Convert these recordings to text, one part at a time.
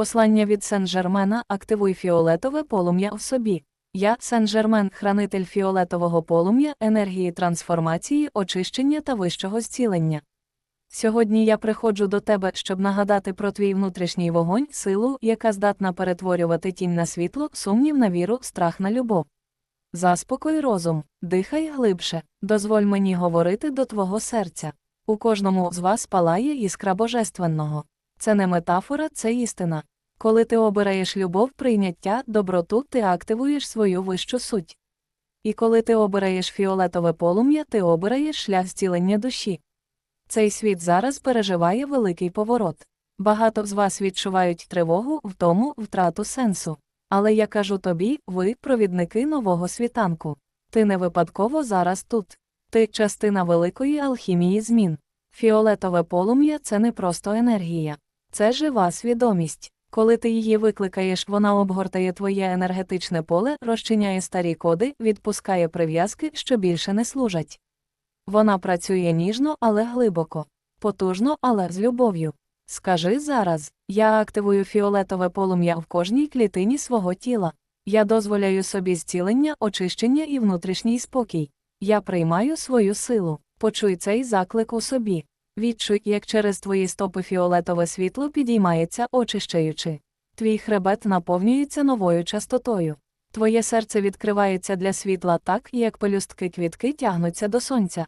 Послання від Сен-Жермена активуй фіолетове полум'я в собі. Я Сен-Жермен, хранитель фіолетового полум'я, енергії трансформації, очищення та вищого зцілення. Сьогодні я приходжу до тебе, щоб нагадати про твій внутрішній вогонь, силу, яка здатна перетворювати тінь на світло, сумнів на віру, страх на любов. Заспокой розум, дихай глибше, дозволь мені говорити до твого серця. У кожному з вас палає іскра божественного. Це не метафора, це істина. Коли ти обираєш любов, прийняття, доброту, ти активуєш свою вищу суть. І коли ти обираєш фіолетове полум'я, ти обираєш шлях зцілення душі. Цей світ зараз переживає великий поворот. Багато з вас відчувають тривогу, втому, втрату сенсу. Але я кажу тобі, ви провідники нового світанку. Ти не випадково зараз тут. Ти частина великої алхімії змін. Фіолетове полум'я це не просто енергія, це жива свідомість. Коли ти її викликаєш, вона обгортає твоє енергетичне поле, розчиняє старі коди, відпускає прив'язки, що більше не служать. Вона працює ніжно, але глибоко, потужно, але з любов'ю. Скажи зараз, я активую фіолетове полум'я в кожній клітині свого тіла. Я дозволяю собі зцілення, очищення і внутрішній спокій. Я приймаю свою силу. Почуй цей заклик у собі. Відчуй, як через твої стопи фіолетове світло підіймається, очищаючи. Твій хребет наповнюється новою частотою. Твоє серце відкривається для світла так, як пелюстки квітки тягнуться до сонця.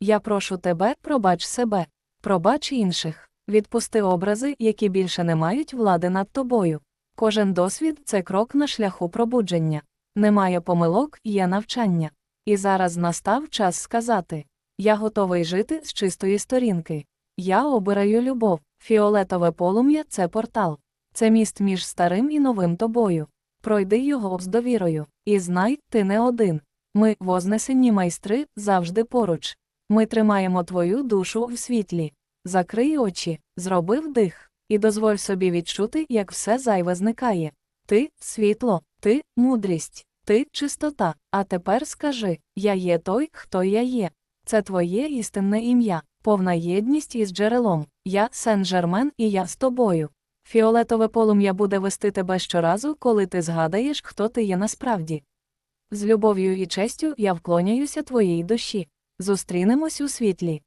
Я прошу тебе, пробач себе, пробач інших, відпусти образи, які більше не мають влади над тобою. Кожен досвід це крок на шляху пробудження. Немає помилок, є навчання. І зараз настав час сказати: Я готовий жити з чистої сторінки. Я обираю любов, фіолетове полум'я це портал, це міст між старим і новим тобою. Пройди його з довірою, і знай, ти не один. Ми, вознесені майстри, завжди поруч. Ми тримаємо твою душу в світлі. Закрий очі, зроби вдих, і дозволь собі відчути, як все зайве зникає. Ти світло, ти мудрість, ти чистота. А тепер скажи Я є той, хто я є. Це твоє істинне ім'я, повна єдність із джерелом. Я Сен-Жермен і я з тобою. Фіолетове полум'я буде вести тебе щоразу, коли ти згадаєш, хто ти є насправді. З любов'ю і честю я вклоняюся твоїй душі. Зустрінемось у світлі.